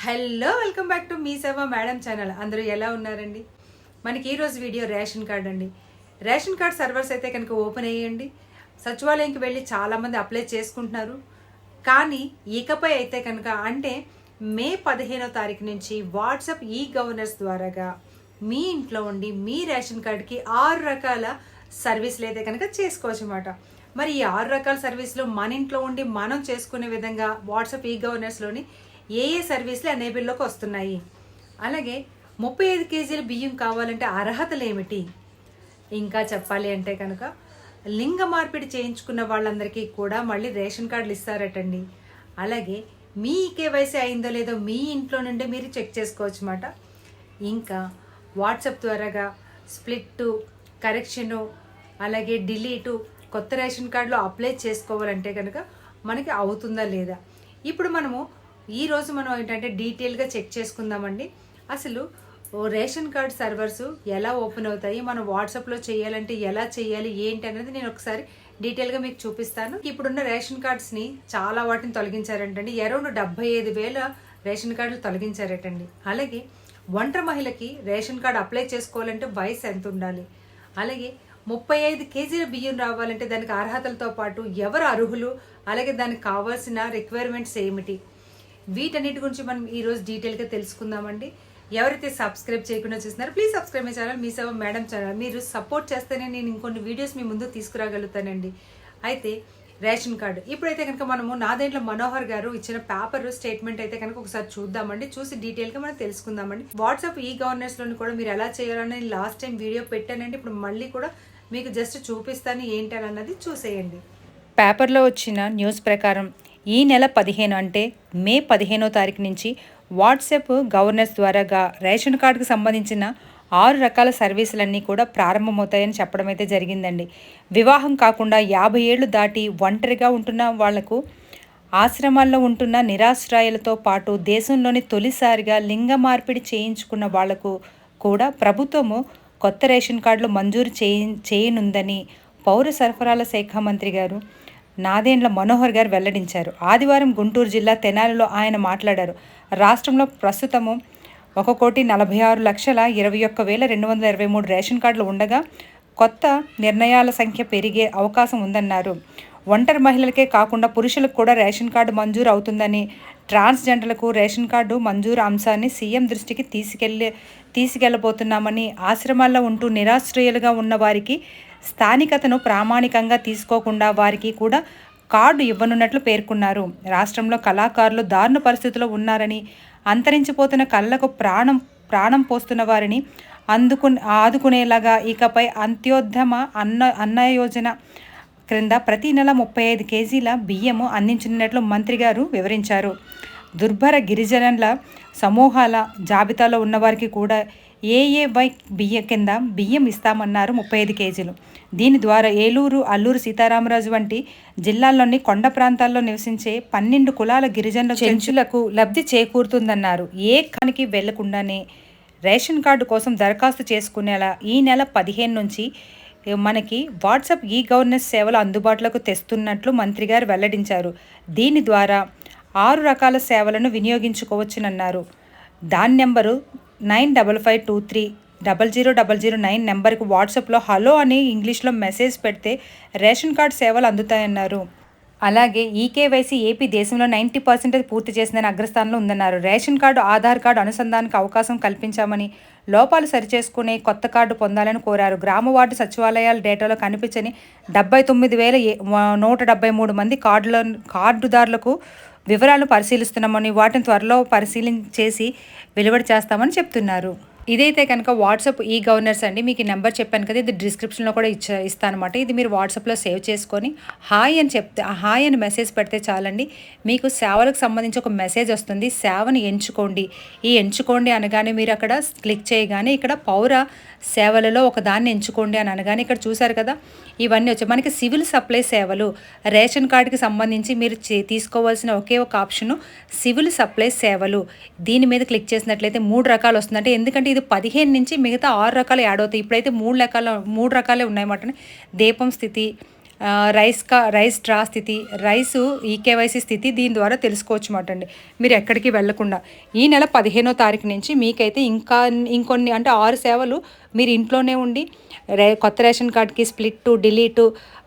Hello welcome back to Mee Seva madam channel. అందరూ ఎలా ఉన్నారండి? మనకి ఈరోజు వీడియో రేషన్ కార్డ్ అండి. రేషన్ కార్డ్ సర్వర్స్ అయితే కనుక ఓపెన్ అయ్యండి. సచివాలయంకి వెళ్ళి చాలామంది అప్లై చేసుకుంటున్నారు. కానీ ఇకపై అయితే కనుక అంటే మే పదిహేనో తారీఖు నుంచి వాట్సాప్ ఈ గవర్నర్స్ ద్వారాగా మీ ఇంట్లో ఉండి మీ రేషన్ కార్డ్కి ఆరు రకాల సర్వీసులు అయితే కనుక చేసుకోవచ్చు అన్నమాట. మరి ఈ ఆరు రకాల సర్వీసులు మన ఇంట్లో ఉండి మనం చేసుకునే విధంగా వాట్సాప్ ఈ గవర్నర్స్లోని ఏ ఏ సర్వీసులు ఎనేబుల్లోకి వస్తున్నాయి? అలాగే ముప్పై ఐదు కేజీల బియ్యం కావాలంటే అర్హతలు ఏమిటి ఇంకా చెప్పాలి అంటే కనుక లింగ మార్పిడి చేయించుకున్న వాళ్ళందరికీ కూడా మళ్ళీ రేషన్ కార్డులు ఇస్తారటండి. అలాగే మీ కేవైసీ అయిందో లేదో మీ ఇంట్లో నుండి మీరు చెక్ చేసుకోవచ్చు అన్నమాట ఇంకా వాట్సాప్ ద్వారాగా స్ప్లిట్టు కరెక్షను అలాగే డిలీటు కొత్త రేషన్ కార్డులో అప్లై చేసుకోవాలంటే కనుక మనకి అవుతుందా లేదా? ఇప్పుడు మనము ఈరోజు మనం ఏంటంటే డీటెయిల్గా చెక్ చేసుకుందామండి. అసలు రేషన్ కార్డ్ సర్వర్స్ ఎలా ఓపెన్ అవుతాయి మనం వాట్సాప్లో చేయాలంటే ఎలా చేయాలి ఏంటి అనేది నేను ఒకసారి డీటెయిల్గా మీకు చూపిస్తాను. ఇప్పుడున్న రేషన్ కార్డ్స్ని చాలా వాటిని తొలగించారంటండి. అరౌండ్ డెబ్బై ఐదు వేల రేషన్ కార్డులు తొలగించారటండి. అలాగే ఒంటరి మహిళకి రేషన్ కార్డు అప్లై చేసుకోవాలంటే వయసు ఎంత ఉండాలి? అలాగే ముప్పై ఐదు కేజీల బియ్యం రావాలంటే దానికి అర్హతలతో పాటు ఎవరు అర్హులు? అలాగే దానికి కావాల్సిన రిక్వైర్మెంట్స్ ఏమిటి? వీటన్నిటి గురించి మనం ఈరోజు డీటెయిల్గా తెలుసుకుందామండి. ఎవరైతే సబ్స్క్రైబ్ చేయకుండా చూస్తున్నారో please subscribe my channel Mee Seva madam channel మీరు సపోర్ట్ చేస్తేనే నేను ఇంకొన్ని వీడియోస్ మీ ముందు తీసుకురాగలుగుతానండి. అయితే రేషన్ కార్డు. ఇప్పుడైతే కనుక మనము నా దేంట్లో మనోహర్ గారు ఇచ్చిన పేపర్ స్టేట్మెంట్ అయితే కనుక ఒకసారి చూద్దామండి. చూసి డీటెయిల్గా మనం తెలుసుకుందామండి. వాట్సాప్ ఈ గవర్నెన్స్లోని కూడా మీరు ఎలా చేయాలని లాస్ట్ టైం వీడియో పెట్టానండి. ఇప్పుడు మళ్ళీ కూడా మీకు జస్ట్ చూపిస్తాను ఏంటని అన్నది చూసేయండి. పేపర్లో వచ్చిన న్యూస్ ప్రకారం ఈ నెల పదిహేను అంటే మే పదిహేనో తారీఖు నుంచి వాట్సాప్ గవర్నెన్స్ ద్వారాగా రేషన్ కార్డుకు సంబంధించిన ఆరు రకాల సర్వీసులన్నీ కూడా ప్రారంభమవుతాయని చెప్పడం అయితే జరిగిందండి. వివాహం కాకుండా యాభై ఏళ్ళు దాటి ఒంటరిగా ఉంటున్న వాళ్ళకు ఆశ్రమాల్లో ఉంటున్న నిరాశ్రాయాలతో పాటు దేశంలోని తొలిసారిగా లింగ మార్పిడి చేయించుకున్న వాళ్ళకు కూడా ప్రభుత్వము కొత్త రేషన్ కార్డులు మంజూరు చేయి చేయనుందని పౌర సరఫరాల శాఖ మంత్రి గారు నాదేండ్ల మనోహర్ గారు వెల్లడించారు. ఆదివారం గుంటూరు జిల్లా తెనాలిలో ఆయన మాట్లాడారు. రాష్ట్రంలో ప్రస్తుతము ఒక కోటి నలభై ఆరు లక్షల ఇరవై ఒక్క వేల రెండు వందల ఇరవై మూడు రేషన్ కార్డులు ఉండగా కొత్త నిర్ణయాల సంఖ్య పెరిగే అవకాశం ఉందన్నారు. ఒంటరి మహిళలకే కాకుండా పురుషులకు కూడా రేషన్ కార్డు మంజూరు అవుతుందని ట్రాన్స్జెండర్లకు రేషన్ కార్డు మంజూరు అంశాన్ని సీఎం దృష్టికి తీసుకెళ్ళే తీసుకెళ్ళబోతున్నామని ఆశ్రమాల్లో ఉంటూ నిరాశ్రయులుగా ఉన్న వారికి స్థానికతను ప్రామాణికంగా తీసుకోకుండా వారికి కూడా కార్డు ఇవ్వనున్నట్లు పేర్కొన్నారు. రాష్ట్రంలో కళాకారులు దారుణ పరిస్థితిలో ఉన్నారని అంతరించిపోతున్న కళ్ళకు ప్రాణం ప్రాణం పోస్తున్న వారిని అందుకు ఆదుకునేలాగా ఇకపై అంత్యోద్యమ అన్న అన్న యోజన క్రింద ప్రతి నెల ముప్పై ఐదు కేజీల బియ్యము అందించినట్లు మంత్రి గారు వివరించారు. దుర్భర గిరిజనుల సమూహాల జాబితాలో ఉన్నవారికి కూడా ఏఏవై బియ్యం కింద బియ్యం ఇస్తామన్నారు ముప్పై ఐదు కేజీలు. దీని ద్వారా ఏలూరు అల్లూరు సీతారామరాజు వంటి జిల్లాల్లోని కొండ ప్రాంతాల్లో నివసించే పన్నెండు కులాల గిరిజనుల చెంచులకు లబ్ధి చేకూరుతుందన్నారు. ఏ కానికి వెళ్ళకుండానే రేషన్ కార్డు కోసం దరఖాస్తు చేసుకునేలా ఈ నెల పదిహేను నుంచి మనకి వాట్సాప్ ఈ గవర్నెన్స్ సేవలు అందుబాటులోకి తెస్తున్నట్లు మంత్రి గారు వెల్లడించారు. దీని ద్వారా ఆరు రకాల సేవలను వినియోగించుకోవచ్చునన్నారు. దాని number nine double five two three double zero double zero nine నెంబర్కి వాట్సాప్లో హలో అని ఇంగ్లీష్లో మెసేజ్ పెడితే రేషన్ కార్డ్ సేవలు అందుతాయన్నారు. అలాగే ఈకేవైసీ ఏపీ దేశంలో నైంటీ పర్సెంటేజ్ పూర్తి చేసిందని అగ్రస్థానంలో ఉందన్నారు. రేషన్ కార్డు ఆధార్ కార్డు అనుసంధానానికి అవకాశం కల్పించామని లోపాలు సరిచేసుకునే కొత్త కార్డు పొందాలని కోరారు. గ్రామ వార్డు సచివాలయాల డేటాలో కనిపించని డెబ్బై తొమ్మిది వేల నూట డెబ్బై మూడు మంది కార్డుల కార్డుదారులకు వివరాలు పరిశీలిస్తున్నామని వాటిని త్వరలో పరిశీలించేసి వెలువడి చేస్తామని చెప్తున్నారు. ఇదైతే కనుక వాట్సాప్ ఈ గవర్నర్స్ అండి మీకు ఈ నెంబర్ చెప్పాను కదా ఇది డిస్క్రిప్షన్లో కూడా ఇచ్చా ఇస్తానమాట. ఇది మీరు వాట్సాప్లో సేవ్ చేసుకొని హాయ్ అని చెప్తే హాయ్ అని మెసేజ్ పెడితే చాలండి. మీకు సేవలకు సంబంధించి ఒక మెసేజ్ వస్తుంది సేవను ఎంచుకోండి. ఈ ఎంచుకోండి అనగానే మీరు అక్కడ క్లిక్ చేయగానే ఇక్కడ పౌర సేవలలో ఒక దాన్ని ఎంచుకోండి అని అనగానే ఇక్కడ చూసారు కదా ఇవన్నీ వచ్చాయి. మనకి సివిల్ సప్లై సేవలు రేషన్ కార్డుకి సంబంధించి మీరు తీసుకోవాల్సిన ఒకే ఒక ఆప్షను సివిల్ సప్లై సేవలు. దీని మీద క్లిక్ చేసినట్లయితే మూడు రకాలు వస్తుందంటే ఎందుకంటే ఇది పదిహేను నుంచి మిగతా ఆరు రకాలు యాడ్ అవుతాయి. ఇప్పుడైతే మూడు రకాల మూడు రకాలే ఉన్నాయన్నమాట దీపం స్థితి రైస్ కా రైస్ డ్రా స్థితి రైస్ ఈకేవైసీ స్థితి దీని ద్వారా తెలుసుకోవచ్చు మాట అండి మీరు ఎక్కడికి వెళ్ళకుండా ఈ నెల పదిహేనో తారీఖు నుంచి మీకైతే ఇంకా ఇంకొన్ని అంటే ఆరు సేవలు మీరు ఇంట్లోనే ఉండి రే కొత్త రేషన్ కార్డ్కి స్ప్లిట్ డిలీటు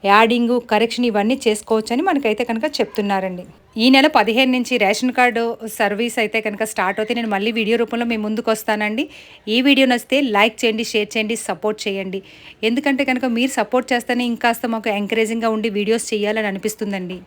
యాడింగు కరెక్షన్ ఇవన్నీ చేసుకోవచ్చని మనకైతే కనుక చెప్తున్నారండి. ఈ నెల పదిహేను నుంచి రేషన్ కార్డు సర్వీస్ అయితే కనుక స్టార్ట్ అవుతే నేను మళ్ళీ వీడియో రూపంలో మేము ముందుకు వస్తానండి. ఈ వీడియో నచ్చితే లైక్ చేయండి షేర్ చేయండి సపోర్ట్ చేయండి. ఎందుకంటే కనుక మీరు సపోర్ట్ చేస్తేనే ఇంకాస్త మాకు ఎంకరేజింగ్గా ఉండి వీడియోస్ చేయాలని అనిపిస్తుందండి.